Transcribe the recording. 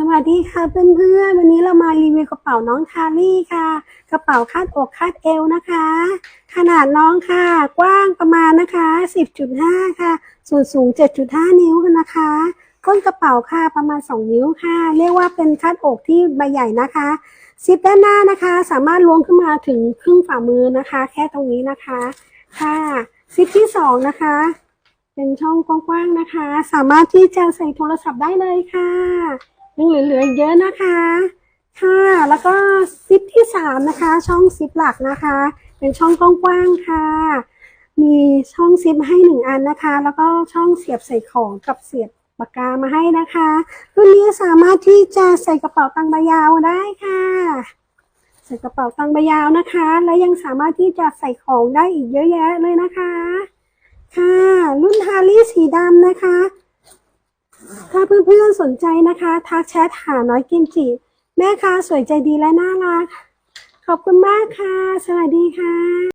สวัสดีค่ะเพื่อนๆ วันนี้เรามารีวิวกระเป๋าน้องทารี่ค่ะ กระเป๋าคาดอกคาดเอวนะคะ ขนาดน้องค่ะ กว้างประมาณนะคะ 10.5 ค่ะ ส่วนสูง 7.5 นิ้วนะคะก้นกระเป๋าค่ะประมาณ 2 นิ้วค่ะ เรียกว่าเป็นคาดอกที่ใบใหญ่นะคะซิปด้านหน้านะคะ สามารถล้วงขึ้นมาถึงครึ่งฝ่ามือนะคะ แค่ตรงนี้นะคะค่ะซิปที่สองนะคะ เป็นช่องกว้างๆนะคะ สามารถที่จะใส่โทรศัพท์ได้เลยค่ะ ยังเหลือๆเยอะนะคะ ค่ะแล้วก็ซิปที่สามนะคะ ช่องซิปหลักนะคะ เป็นช่องกว้างๆค่ะ มีช่องซิปให้หนึ่งอันนะคะ แล้วก็ช่องเสียบใส่ของกับเสียบปากกามาให้นะคะรุ่นนี้สามารถที่จะใส่กระเป๋าตังค์ใบยาวได้ค่ะ ใส่กระเป๋าตังค์ใบยาวนะคะ และยังสามารถที่จะใส่ของได้อีกเยอะแยะเลยนะคะ ค่ะ รุ่นฮารี่สีดำนะคะ ถ้าเพื่อนๆสนใจนะคะ ทักแชทหาน้อยกิมจิแม่ค้าสวยใจดีและน่ารัก ขอบคุณมากค่ะ สวัสดีค่ะ